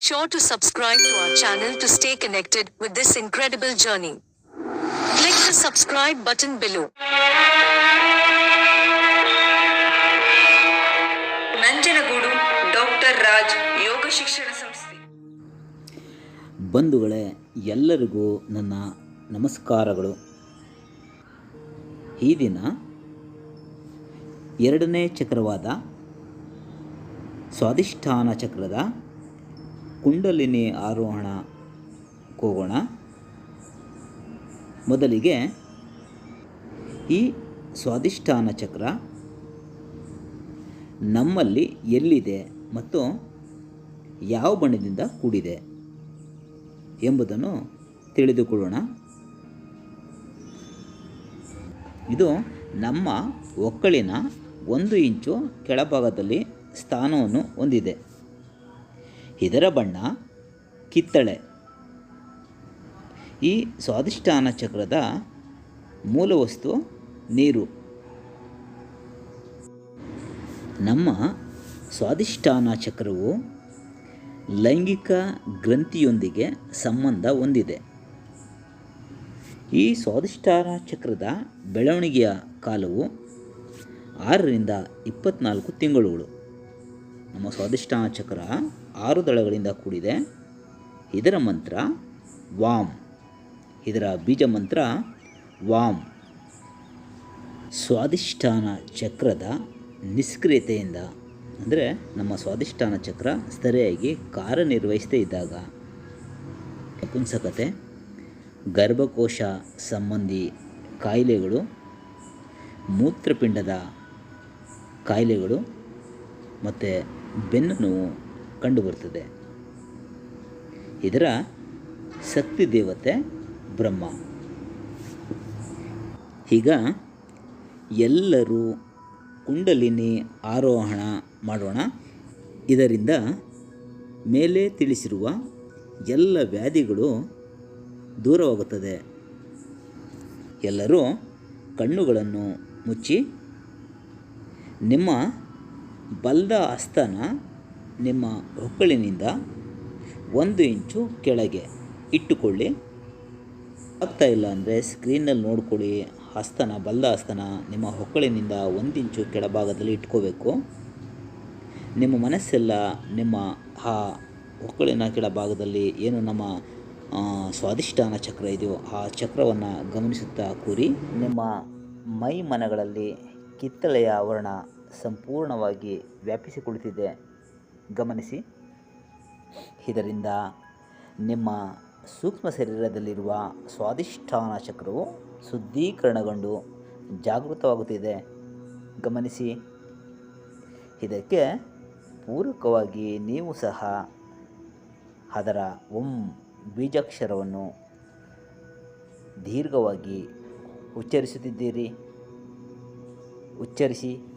sure to subscribe to our channel to stay connected with this incredible journey. Click the subscribe button below. Nanjangud doctor Raj Yoga ಶಿಕ್ಷಣ ಸಂಸ್ಥೆ ಬಂಧುಗಳೇ ಎಲ್ಲರಿಗೂ ನನ್ನ ನಮಸ್ಕಾರಗಳು ಈ ದಿನ ಎರಡನೇ ಚಕ್ರವಾದ ಸ್ವಾದಿಷ್ಠಾನ ಚಕ್ರದ ಕುಂಡಲಿನಿ ಆರೋಹಣ ಹೋಗೋಣ ಮೊದಲಿಗೆ ಈ ಸ್ವಾದಿಷ್ಠಾನ ಚಕ್ರ ನಮ್ಮಲ್ಲಿ ಎಲ್ಲಿದೆ ಮತ್ತು ಯಾವ ಬಣ್ಣದಿಂದ ಕೂಡಿದೆ ಎಂಬುದನ್ನು ತಿಳಿದುಕೊಳ್ಳೋಣ. ಇದು ನಮ್ಮ ಒಕ್ಕಳಿನ ಒಂದು ಇಂಚು ಕೆಳಭಾಗದಲ್ಲಿ ಸ್ಥಾನವನ್ನು ಹೊಂದಿದೆ. ಇದರ ಬಣ್ಣ, ಕಿತ್ತಳೆ. ಈ ಸ್ವಾದಿಷ್ಠಾನ ಚಕ್ರದ ಮೂಲ ವಸ್ತು ನೀರು. ನಮ್ಮ ಸ್ವಾದಿಷ್ಠಾನ ಚಕ್ರವು ಲೈಂಗಿಕ ಗ್ರಂಥಿಯೊಂದಿಗೆ ಸಂಬಂಧ ಹೊಂದಿದೆ. ಈ ಸ್ವಾದಿಷ್ಠಾನ ಚಕ್ರದ ಬೆಳವಣಿಗೆಯ ಕಾಲವು ಆರರಿಂದ ಇಪ್ಪತ್ನಾಲ್ಕು ತಿಂಗಳುಗಳು. ನಮ್ಮ ಸ್ವಾದಿಷ್ಠಾನ ಚಕ್ರ ಆರು ದಳಗಳಿಂದ ಕೂಡಿದೆ. ಇದರ ಮಂತ್ರ ವಾಮ್ ಇದರ ಬೀಜ ಮಂತ್ರ ವಾಮ್ ಸ್ವಾದಿಷ್ಠಾನ ಚಕ್ರದ ನಿಷ್ಕ್ರಿಯತೆಯಿಂದ, ಅಂದರೆ ನಮ್ಮ ಸ್ವಾದಿಷ್ಠಾನ ಚಕ್ರ ಸರಿಯಾಗಿ ಕಾರ್ಯನಿರ್ವಹಿಸದೇ ಇದ್ದಾಗ ನಪುಂಸಕತೆ, ಗರ್ಭಕೋಶ ಸಂಬಂಧಿ ಕಾಯಿಲೆಗಳು, ಮೂತ್ರಪಿಂಡದ ಕಾಯಿಲೆಗಳು, ಮತ್ತು ಬೆನ್ನು ನೋವು ಕಂಡುಬರುತ್ತದೆ ಇದರ ಶಕ್ತಿ ದೇವತೆ ಬ್ರಹ್ಮ. ಈಗ ಎಲ್ಲರೂ ಕುಂಡಲಿನಿ ಆರೋಹಣ ಮಾಡೋಣ. ಇದರಿಂದ ಮೇಲೆ ತಿಳಿಸಿರುವ ಎಲ್ಲ ವ್ಯಾಧಿಗಳು ದೂರವಾಗುತ್ತದೆ. ಎಲ್ಲರೂ ಕಣ್ಣುಗಳನ್ನು ಮುಚ್ಚಿ ನಿಮ್ಮ ಬಲ್ದ ಹಸ್ತನ ನಿಮ್ಮ ಹೊಕ್ಕಳಿನಿಂದ ಒಂದು ಇಂಚು ಕೆಳಗೆ ಇಟ್ಟುಕೊಳ್ಳಿ. ಆಗ್ತಾ ಇಲ್ಲ ಅಂದರೆ ಸ್ಕ್ರೀನಲ್ಲಿ ನೋಡ್ಕೊಳ್ಳಿ ಹಸ್ತನ, ಬಲ್ದ ಹಸ್ತನ ನಿಮ್ಮ ಹೊಕ್ಕಳಿನಿಂದ ಒಂದು ಇಂಚು ಕೆಳಭಾಗದಲ್ಲಿ ಇಟ್ಕೋಬೇಕು. ನಿಮ್ಮ ಮನಸ್ಸೆಲ್ಲ ನಿಮ್ಮ, ಆ ಹೊಕ್ಕಳಿನ ಕೆಳಭಾಗದಲ್ಲಿ ಏನು ನಮ್ಮ ಸ್ವಾದಿಷ್ಠಾನ ಚಕ್ರ ಇದೆಯೋ ಆ ಚಕ್ರವನ್ನು ಗಮನಿಸುತ್ತಾ ಕೂರಿ. ನಿಮ್ಮ ಮೈ ಮನಗಳಲ್ಲಿ ಕಿತ್ತಳೆಯ ಆವರಣ ಸಂಪೂರ್ಣವಾಗಿ ವ್ಯಾಪಿಸಿಕೊಳ್ಳುತ್ತಿದೆ ಗಮನಿಸಿ. ಇದರಿಂದ ನಿಮ್ಮ ಸೂಕ್ಷ್ಮ ಶರೀರದಲ್ಲಿರುವ ಸ್ವಾದಿಷ್ಠಾನ ಶುದ್ಧೀಕರಣಗೊಂಡು ಜಾಗೃತವಾಗುತ್ತಿದೆ. ಗಮನಿಸಿ. ಇದಕ್ಕೆ ಪೂರಕವಾಗಿ ನೀವು ಸಹ ಅದರ ಓಂ ಬೀಜಾಕ್ಷರವನ್ನು ದೀರ್ಘವಾಗಿ ಉಚ್ಚರಿಸುತ್ತಿದ್ದೀರಿ. ಉಚ್ಚರಿಸಿ.